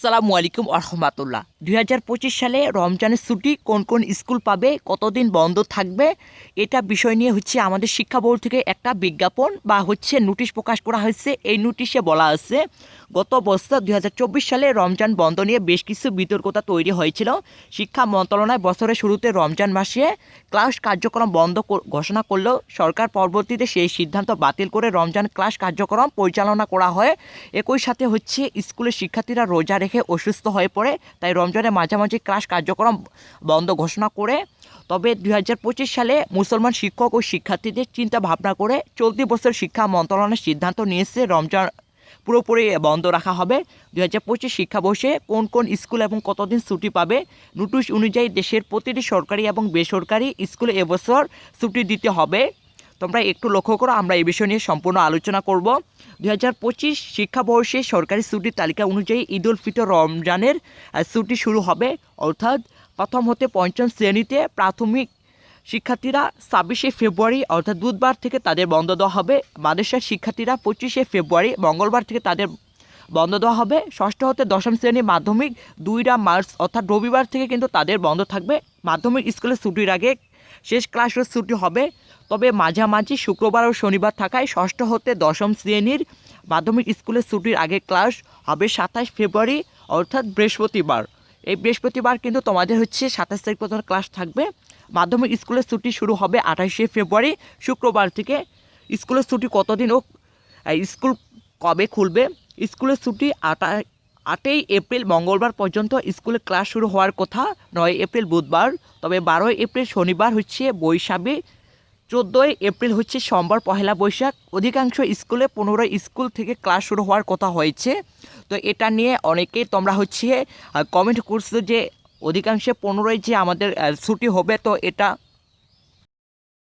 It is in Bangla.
আসসালামু আলাইকুম আহমতুল্লাহ দুই হাজার পঁচিশ সালে রমজানের ছুটি কোন কোন স্কুল পাবে, কতদিন বন্ধ থাকবে, এটা বিষয় নিয়ে হচ্ছে আমাদের শিক্ষা বোর্ড থেকে একটা বিজ্ঞাপন বা হচ্ছে নোটিশ প্রকাশ করা হয়েছে। এই নোটিশে বলা আছে, গত বছর দুই হাজার চব্বিশ সালে রমজান বন্ধ নিয়ে বেশ কিছু বিতর্কতা তৈরি হয়েছিল। শিক্ষা মন্ত্রণালয় বছরের শুরুতে রমজান মাসে ক্লাস কার্যক্রম বন্ধ ঘোষণা করলেও সরকার পরবর্তীতে সেই সিদ্ধান্ত বাতিল করে রমজান ক্লাস কার্যক্রম পরিচালনা করা হয়। একই সাথে হচ্ছে স্কুলের শিক্ষার্থীরা রোজা রেখে অসুস্থ হয়ে পড়ে, তাই রমজানের মাঝামাঝি ক্লাস কার্যক্রম বন্ধ ঘোষণা করে, তবে দু হাজার পঁচিশ সালে মুসলমান শিক্ষক ও শিক্ষার্থীদের চিন্তা ভাবনা করে চলতি বছর শিক্ষা মন্ত্রণালয়ের সিদ্ধান্ত নিয়েছে রমজান পুরোপুরি বন্ধ রাখা হবে। দুই হাজার পঁচিশ শিক্ষাবর্ষে কোন কোন স্কুল এবং কতদিন ছুটি পাবে, নোটিশ অনুযায়ী দেশের প্রতিটি সরকারি এবং বেসরকারি স্কুলে এবছর ছুটি দিতে হবে। তোমরা একটু লক্ষ্য করো, আমরা এই বিষয় নিয়ে সম্পূর্ণ আলোচনা করব। দু হাজার পঁচিশ শিক্ষাবর্ষে সরকারি ছুটির তালিকা অনুযায়ী ঈদ উল ফিতর রমজানের ছুটি শুরু হবে। অর্থাৎ প্রথম হতে পঞ্চম শ্রেণীতে প্রাথমিক শিক্ষার্থীরা ছাব্বিশে ফেব্রুয়ারি, অর্থাৎ বুধবার থেকে তাদের বন্ধ দেওয়া হবে। মাদ্রাসার শিক্ষার্থীরা পঁচিশে ফেব্রুয়ারি, মঙ্গলবার থেকে তাদের বন্ধ দেওয়া হবে। ষষ্ঠ হতে দশম শ্রেণি মাধ্যমিক দুইটা মার্চ, অর্থাৎ রবিবার থেকে কিন্তু তাদের বন্ধ থাকবে। মাধ্যমিক স্কুলের ছুটির আগে শেষ ক্লাসের ছুটি হবে। তবে মাঝামাঝি শুক্রবার ও শনিবার থাকায় ষষ্ঠ হতে দশম শ্রেণির মাধ্যমিক স্কুলের ছুটির আগে ক্লাস হবে সাতাশ ফেব্রুয়ারি, অর্থাৎ বৃহস্পতিবার। এই বৃহস্পতিবার কিন্তু তোমাদের হচ্ছে সাতাশ তারিখ পর্যন্ত ক্লাস থাকবে। মাধ্যমিক স্কুলের ছুটি শুরু হবে আঠাশে ফেব্রুয়ারি, শুক্রবার থেকে। স্কুলের ছুটি কতদিন ও স্কুল কবে খুলবে? স্কুলের ছুটি আটা, আটই এপ্রিল মঙ্গলবার পর্যন্ত স্কুলে ক্লাস শুরু হওয়ার কথা, নয় এপ্রিল বুধবার। তবে বারোই এপ্রিল শনিবার হচ্ছে বৈশাখী চোদ্দোই এপ্রিল হচ্ছে সোমবার পহেলা বৈশাখ। অধিকাংশ স্কুলে পনেরোই স্কুল থেকে ক্লাস শুরু হওয়ার কথা হয়েছে। তো এটা নিয়ে অনেকেই তোমরা হচ্ছে কমেন্ট করছ যে অধিকাংশে পনেরোই যে আমাদের ছুটি হবে, তো এটা